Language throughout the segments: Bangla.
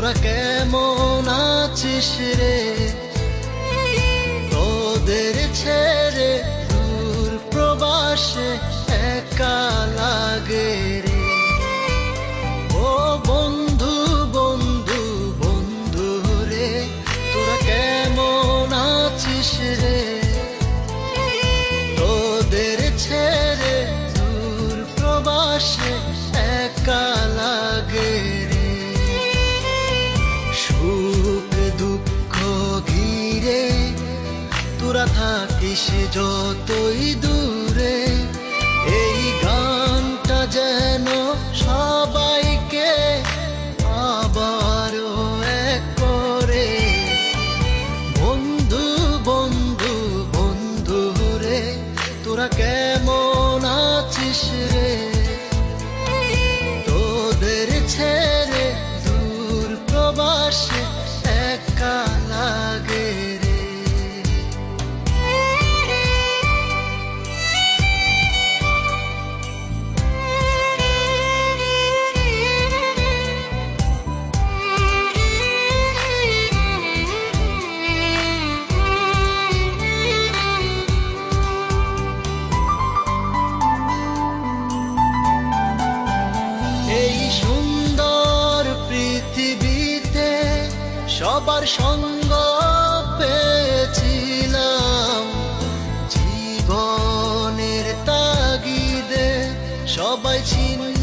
তোরা কেমন আছিস রে? দূরা থাকি সে যতই দূরে, এই গানটা যেন সবাইকে আবারও এক করে। বন্ধু বন্ধু বন্ধু রে, তোরা কেন সবার সঙ্গ পেয়েছিলাম। জীবনের তাগিদে সবাই চিনি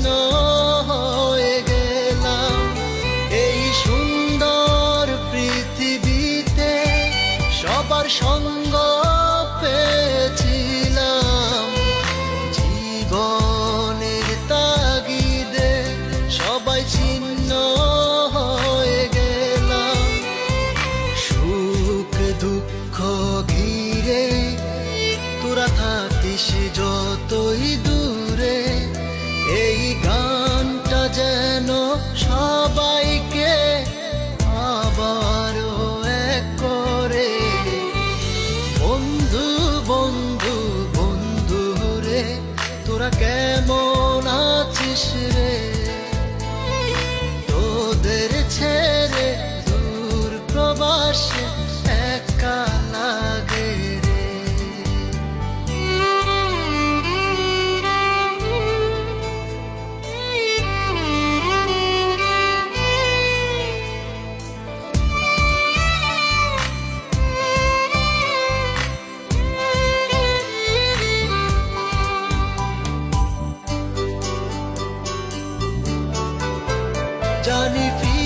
থাকিস যতই দূরে এই গান done if you